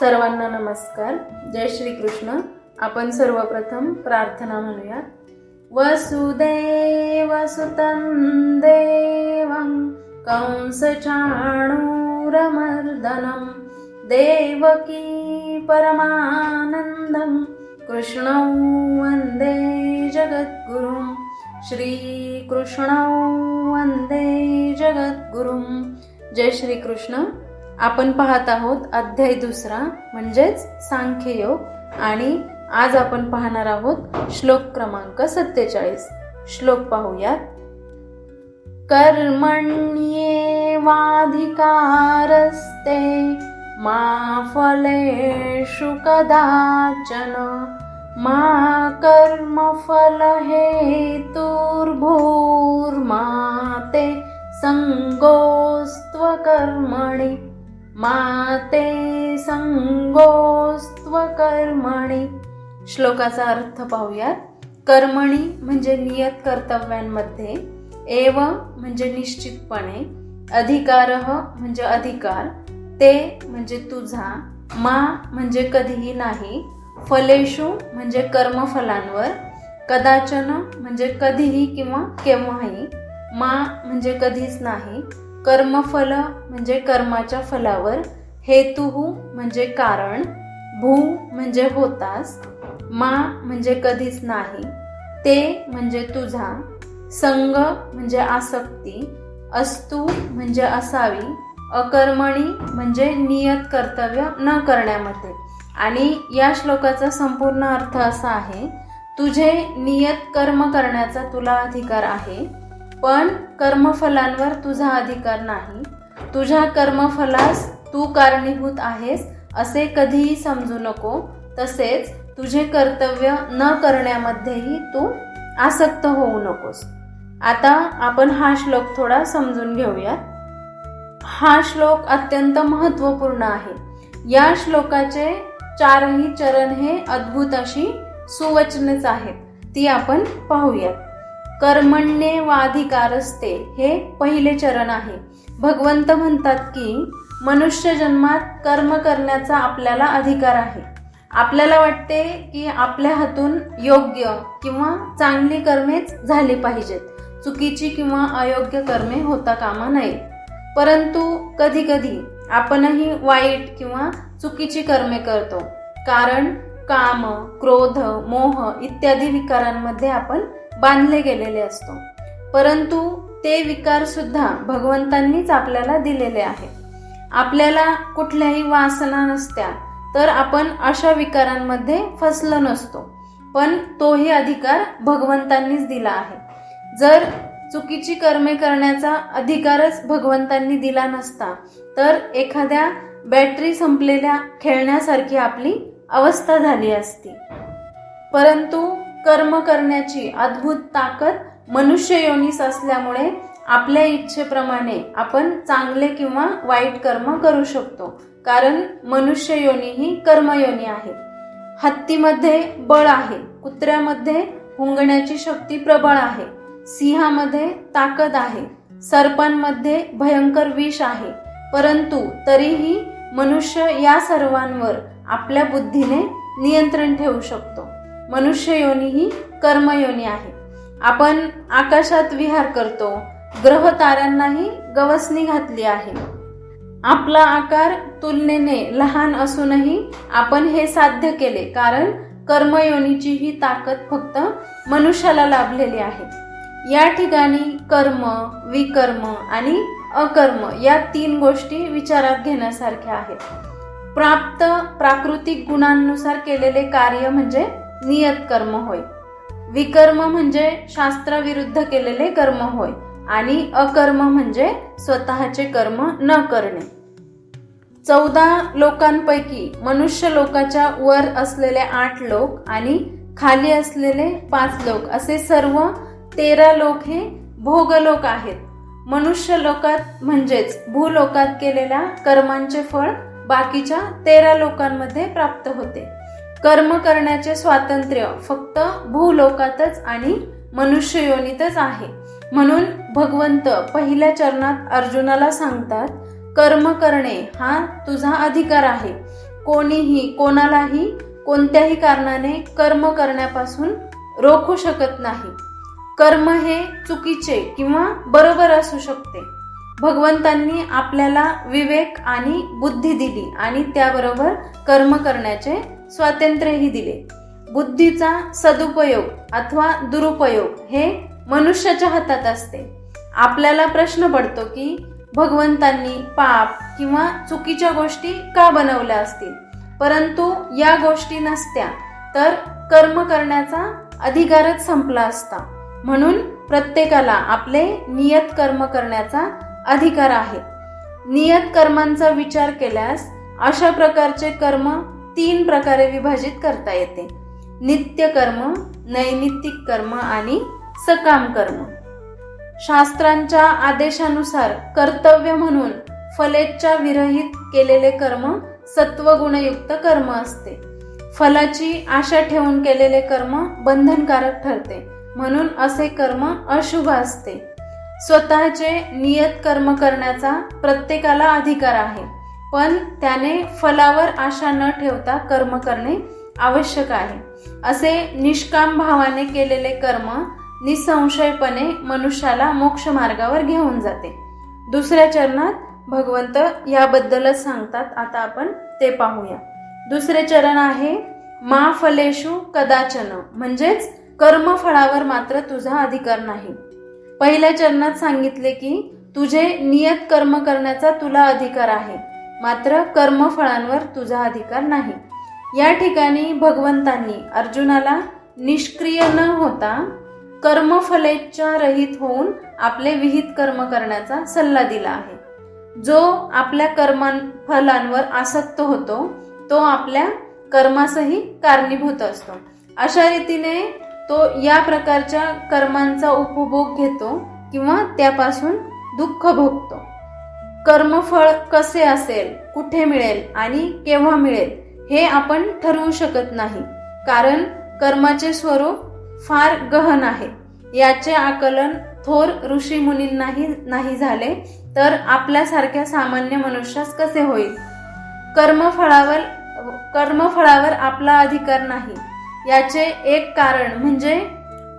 सर्वांना नमस्कार. जय श्री कृष्ण आपण सर्वप्रथम प्रार्थना म्हणूया वसुदेव सुतं देवं कंसचाणूरमर्दनं देवकी परमानन्दं कृष्णौ वन्दे जगद्गुरुं श्रीकृष्णौ वन्दे जगद्गुरुं. जय श्री कृष्ण आपण पाहत आहोत अध्याय दुसरा म्हणजेच सांख्ययोग. आणि आज आपण पाहणार आहोत श्लोक क्रमांक सत्तेचाळीस. श्लोक पाहूयात. कर्मण्येवाधिकारस्ते मा फलेषु कदाचन मा कर्मफलहेतुर्भूर्मा ते सङ्गोस्त्वकर्मणि मा ते संगोस्त्वकर्मणि. श्लोकाचा अर्थ पाहूयात. कर्मणी म्हणजे नियत कर्तव्यांमध्ये एव म्हणजे निश्चितपणे अधिकार म्हणजे अधिकार ते म्हणजे तुझा मा म्हणजे कधीही नाही फलेशु म्हणजे कर्मफलांवर कदाचन म्हणजे कधीही किंवा केव्हाही मा म्हणजे कधीच नाही कर्मफल म्हणजे कर्माच्या फलावर हेतुहू म्हणजे कारण भू म्हणजे होतास मा म्हणजे कधीच नाही ते म्हणजे तुझा संग म्हणजे आसक्ती अस्तु म्हणजे असावी अकर्मणी म्हणजे नियत कर्तव्य न करण्यामध्ये. आणि या श्लोकाचा संपूर्ण अर्थ असा आहे तुझे नियत कर्म करण्याचा तुला अधिकार आहे पण कर्मफलांवर तुझा अधिकार नाही. तुझ्या कर्मफलास तू कारणीभूत आहेस असे कधीही समजू नको. तसेच तुझे कर्तव्य न करण्यामध्येही तू आसक्त होऊ नकोस. आता आपण हा श्लोक थोडा समजून घेऊयात. हा श्लोक अत्यंत महत्त्वपूर्ण आहे. या श्लोकाचे चारही चरण हे अद्भुत अशी सुवचनेच आहेत. ती आपण पाहूयात. कर्मण्ये वाधिकारस्ते हे पहिले चरण आहे. भगवंत म्हणतात की मनुष्य जन्मात कर्म करण्याचा आपल्याला अधिकार आहे. आपल्याला वाटते की आपल्या हातून योग्य किंवा चांगली कर्मेच झाली पाहिजेत. चुकीची किंवा अयोग्य कर्मे होता कामा नये. परंतु कधी कधी आपणही वाईट किंवा चुकीची कर्मे करतो. कारण काम क्रोध मोह इत्यादी विकारांमध्ये आपण बांधले गेलेले असतो. परंतु ते विकार सुद्धा भगवंतांनीच आपल्याला दिलेले आहेत आपल्याला कुठल्याही वासना नसत्या तर आपण अशा विकारांमध्ये फसलो नसतो. पण तोही अधिकार भगवंतांनीच दिला आहे. जर चुकीची कर्मे करण्याचा अधिकारच भगवंतांनी दिला नसता तर एखाद्या बॅटरी संपलेल्या खेळण्यासारखी आपली अवस्था झाली असती. परंतु कर्म करण्याची अद्भुत ताकद मनुष्य योनीस असल्यामुळे आपल्या इच्छेप्रमाणे आपण चांगले किंवा वाईट कर्म करू शकतो. कारण मनुष्य योनी ही कर्मयोनी आहे. हत्तीमध्ये बळ आहे. कुत्र्यामध्ये हुंगण्याची शक्ती प्रबळ आहे. सिंहामध्ये ताकद आहे. सर्पांमध्ये भयंकर विष आहे. परंतु तरीही मनुष्य या सर्वांवर आपल्या बुद्धीने नियंत्रण ठेवू शकतो. मनुष्य योनी ही कर्मयोनी आहे. आपण आकाशात विहार करतो ग्रह ताऱ्यांनाही गवसणी घातली आहे. आपला आकार तुलनेने लहान असूनही आपण हे साध्य केले कारण कर्मयोनीची ही ताकद फक्त मनुष्याला लाभलेली आहे. या ठिकाणी कर्म विकर्म आणि अकर्म या तीन गोष्टी विचारात घेण्यासारख्या आहेत. प्राप्त प्राकृतिक गुणांनुसार केलेले कार्य म्हणजे नियत कर्म होय. विकर्म म्हणजे शास्त्राविरुद्ध केलेले कर्म होय आणि अकर्म म्हणजे स्वतःचे कर्म न करणे. चौदा लोकांपैकी मनुष्य लोकाच्या वर असलेले आठ लोक आणि खाली असलेले पाच लोक असे सर्व तेरा लोक हे भोगलोक आहेत. मनुष्य लोकात म्हणजेच भूलोकात केलेल्या कर्मांचे फळ बाकीच्या तेरा लोकांमध्ये प्राप्त होते. कर्म करण्याचे स्वातंत्र्य फक्त भूलोकातच आणि मनुष्ययोनीतच आहे. म्हणून भगवंत पहिल्या चरणात अर्जुनाला सांगतात कर्म करणे हा तुझा अधिकार आहे. कोणीही कोणालाही कोणत्याही कारणाने कर्म करण्यापासून रोखू शकत नाही. कर्म हे चुकीचे किंवा बरोबर असू शकते. भगवंतांनी आपल्याला विवेक आणि बुद्धी दिली आणि त्याबरोबर कर्म करण्याचे स्वातंत्र्यही दिले. बुद्धीचा सदुपयोग अथवा दुरुपयोग हे मनुष्याच्या हातात असते. आपल्याला प्रश्न पडतो की भगवंतांनी पाप किंवा चुकीच्या गोष्टी का बनवल्या असतील? परंतु या गोष्टी नसत्या तर कर्म करण्याचा अधिकारच संपला असता. म्हणून प्रत्येकाला आपले नियत कर्म करण्याचा अधिकार आहे. नियत कर्मांचा विचार केल्यास अशा प्रकारचे कर्म तीन प्रकारे विभाजित करता येते. नित्य कर्म नैमित्तिक कर्म आणि सकाम कर्म. शास्त्रांच्या आदेशानुसार कर्तव्य म्हणून फलेच्छा विरहित केलेले कर्म सत्वगुणयुक्त कर्म असते. फलाची आशा ठेवून केलेले कर्म बंधनकारक ठरते. म्हणून असे कर्म अशुभ असते. स्वतःचे नियत कर्म करण्याचा प्रत्येकाला अधिकार आहे. पण त्याने फलावर आशा न ठेवता कर्म करणे आवश्यक आहे. असे निष्काम भावाने केलेले कर्म निसंशयपणे मनुष्याला मोक्ष मार्गावर घेऊन जाते. दुसऱ्या चरणात भगवंत याबद्दलच सांगतात. आता आपण ते पाहूया. दुसरे चरण आहे मा फलेशू कदाचन. म्हणजेच कर्मफळावर मात्र तुझा अधिकार नाही. पहिल्या चरणात सांगितले की तुझे नियत कर्म करण्याचा तुला अधिकार आहे. मात्र कर्मफळांवर तुझा अधिकार नाही. या ठिकाणी भगवंतांनी अर्जुनाला निष्क्रिय न होता कर्मफलेच्छा रहित होऊन आपले विहित कर्म करण्याचा सल्ला दिला आहे. जो आपल्या कर्म फलांवर आसक्त होतो तो आपल्या कर्मासही कारणीभूत असतो. अशा रीतीने तो या प्रकारच्या कर्मांचा उपभोग घेतो किंवा त्यापासून दुःख भोगतो. कर्मफळ कसे असेल कुठे मिळेल आणि केव्हा मिळेल हे आपण ठरवू शकत नाही. कारण कर्माचे स्वरूप फार गहन आहे. याचे आकलन थोर ऋषी मुनींनाही नाही झाले तर आपल्यासारख्या सामान्य मनुष्यास कसे होईल? कर्मफळावर कर्मफळावर आपला अधिकार नाही. याचे एक कारण म्हणजे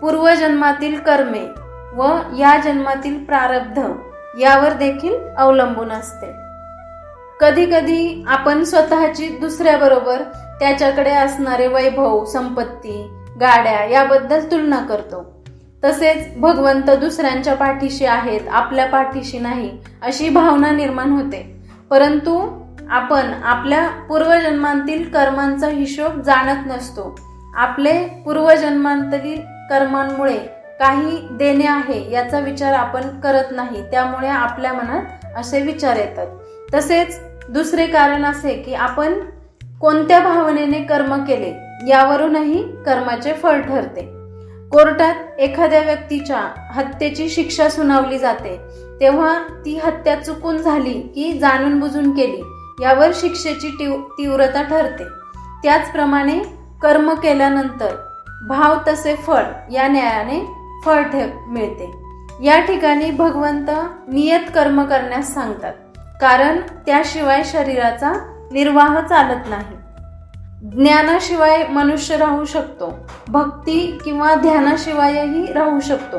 पूर्वजन्मातील कर्मे व या जन्मातील प्रारब्ध. यावर देखील अवलंबून असते. कधी कधी आपण स्वतःची दुसऱ्याबरोबर त्याच्याकडे असणारे वैभव संपत्ती गाड्या याबद्दल तुलना करतो. तसेच भगवंत दुसऱ्यांच्या पाठीशी आहेत आपल्या पाठीशी नाही अशी भावना निर्माण होते. परंतु आपण आपल्या पूर्वजन्मांतील कर्मांचा हिशोब जाणत नसतो. आपले पूर्वजन्मांतील कर्मांमुळे काही देणे आहे याचा विचार आपण करत नाही. त्यामुळे आपल्या मनात असे विचार येतात. तसेच दुसरे कारण असे की आपण कोणत्या भावनेने कर्म केले यावरूनही कर्माचे फळ ठरते. कोर्टात एखाद्या व्यक्तीच्या हत्येची शिक्षा सुनावली जाते तेव्हा ती हत्या चुकून झाली की जाणून बुजून केली यावर शिक्षेची तीव्रता ठरते. त्याचप्रमाणे कर्म केल्यानंतर भाव तसे फळ या न्यायाने फळ ठे मिळते. या ठिकाणी भगवंत नियत कर्म करण्यास सांगतात. कारण त्याशिवाय शरीराचा निर्वाह चालत नाही. ज्ञानाशिवाय मनुष्य राहू शकतो. भक्ती किंवा ध्यानाशिवायही राहू शकतो.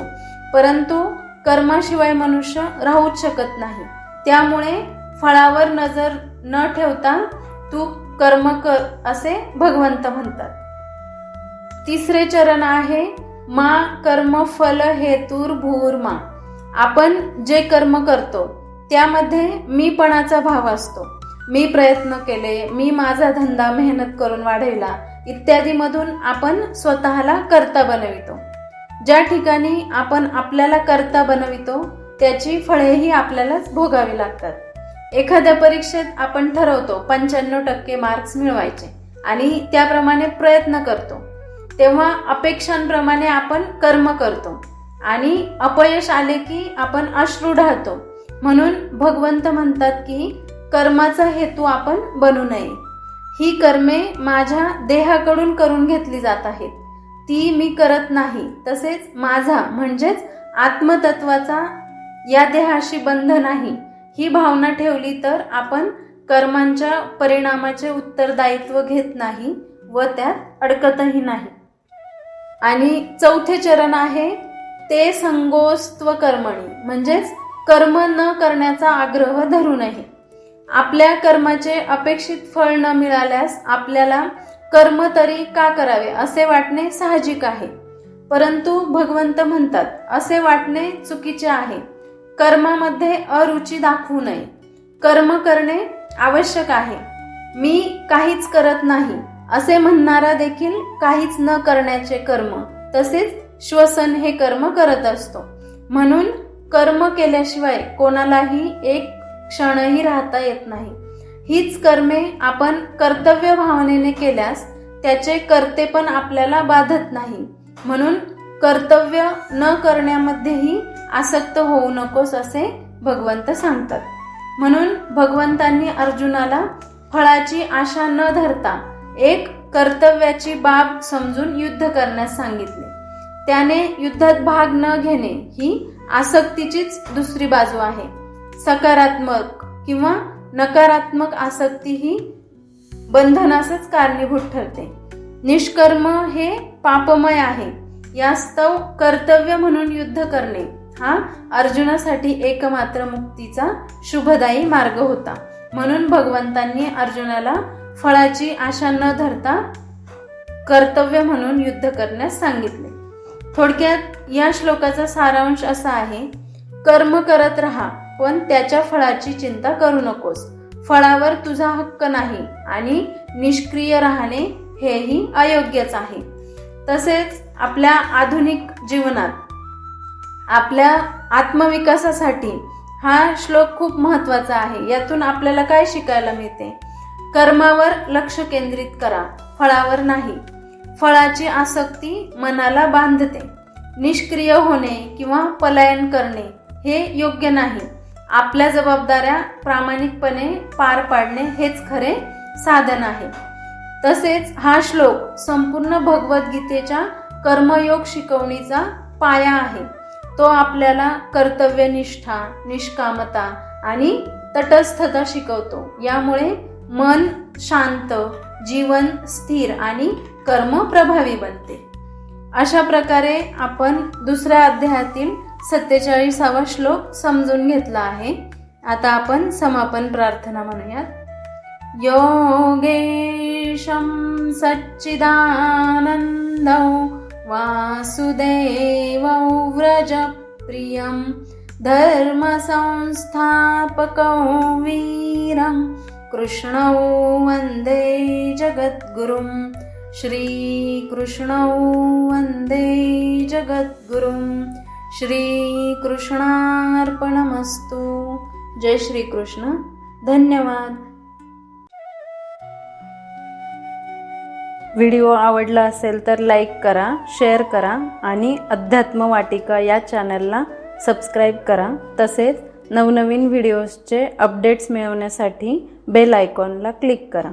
परंतु कर्माशिवाय मनुष्य राहूच शकत नाही. त्यामुळे फळावर नजर न ठेवता तू कर्म कर असे भगवंत म्हणतात. तिसरे चरण आहे मा कर्म फल हेतूर भूर मा. आपण जे कर्म करतो त्यामध्ये मीपणाचा भाव असतो. मी प्रयत्न केले मी माझा धंदा मेहनत करून वाढविला इत्यादीमधून आपण स्वतःला कर्ता बनवितो. ज्या ठिकाणी आपण आपल्याला कर्ता बनवितो त्याची फळेही आपल्यालाच भोगावी लागतात. एखाद्या परीक्षेत आपण ठरवतो पंच्याण्णव टक्के मार्क्स मिळवायचे आणि त्याप्रमाणे प्रयत्न करतो. तेव्हा अपेक्षांप्रमाणे आपण कर्म करतो. आणि अपयश आले की आपण अश्रू ढाळतो. म्हणून भगवंत म्हणतात की कर्माचा हेतू आपण बनू नये. ही कर्मे माझ्या देहाकडून करून घेतली जात आहेत. ती मी करत नाही. तसेच माझा म्हणजेच आत्मतत्वाचा या देहाशी बंध नाही. ही भावना ठेवली तर आपण कर्मांच्या परिणामाचे उत्तरदायित्व घेत नाही व त्यात अडकतही नाही. आणि चौथे चरण आहे ते संगोस्त्व कर्मणी म्हणजेच कर्म न करण्याचा आग्रह धरू नये. आपल्या कर्माचे अपेक्षित फळ न मिळाल्यास आपल्याला कर्म तरी का करावे असे वाटणे साहजिक आहे. परंतु भगवंत म्हणतात असे वाटणे चुकीचे आहे. कर्मामध्ये अरुची दाखवू नये. कर्म करणे आवश्यक आहे. मी काहीच करत नाही. असे म्हणणारा देखील काहीच न करण्याचे कर्म तसेच श्वसन हे कर्म करत असतो. म्हणून कर्म केल्याशिवाय कोणालाही एक क्षणही राहता येत नाही. हीच कर्मे आपण कर्तव्य भावनेने केल्यास त्याचे कर्ते पण आपल्याला बाधत नाही. म्हणून कर्तव्य न करण्यामध्येही आसक्त होऊ नकोस असे भगवंत सांगतात. म्हणून भगवंतांनी अर्जुनाला फळाची आशा न धरता एक कर्तव्याची बाब समजून युद्ध करण्यास सांगितले. त्याने युद्धात भाग न घेणे ही आसक्तीचीच दुसरी बाजू आहे. सकारात्मक किंवा नकारात्मक आसक्ती ही बंधनासच कारणीभूत ठरते. निष्कर्म हे पापमय आहे. यास्तव कर्तव्य म्हणून युद्ध करणे हा अर्जुनासाठी एकमात्र मुक्तीचा शुभदायी मार्ग होता. म्हणून भगवंतांनी अर्जुनाला फळाची आशा न धरता कर्तव्य म्हणून युद्ध करण्यास सांगितले. थोडक्यात या श्लोकाचा सारांश असा आहे कर्म करत राहा पण त्याच्या फळाची चिंता करू नकोस. फळावर तुझा हक्क नाही आणि निष्क्रिय राहणे हेही अयोग्यच आहे. तसेच आपल्या आधुनिक जीवनात आपल्या आत्मविकासासाठी हा श्लोक खूप महत्त्वाचा आहे. यातून आपल्याला काय शिकायला मिळते? कर्मावर लक्ष केंद्रित करा फळावर नाही. फळाची आसक्ती मनाला बांधते. निष्क्रिय होणे किंवा पलायन करणे हे योग्य नाही. आपल्या जबाबदाऱ्या प्रामाणिकपणे पार पाडणे हेच खरे साधन आहे. तसेच हा श्लोक संपूर्ण भगवद्गीतेच्या कर्मयोग शिकवणीचा पाया आहे. तो आपल्याला कर्तव्यनिष्ठा निष्कामता आणि तटस्थता शिकवतो. यामुळे मन शांत जीवन स्थिर आणि कर्म प्रभावी बनते. अशा प्रकारे आपण दुसऱ्या अध्यायातील सत्तेचाळीसावा श्लोक समजून घेतला आहे. आता आपण समापन प्रार्थना म्हणूयात. योगेशं सच्चिदानन्दौ वासुदेवौ व्रजप्रियं धर्मसंस्थापकौ वीरं कृष्णौ वन्दे जगद्गुरुं। श्रीकृष्णौ वन्दे जगद्गुरुं। श्रीकृष्णार्पणमस्तु। जय श्रीकृष्ण। धन्यवाद। व्हिडिओ आवडला असेल तर लाईक करा शेअर करा आणि अध्यात्म वाटिका या चॅनलला सबस्क्राईब करा. तसेच नवनवीन व्हिडिओजचे अपडेट्स मिळवण्यासाठी बेल आयकॉनला क्लिक करा.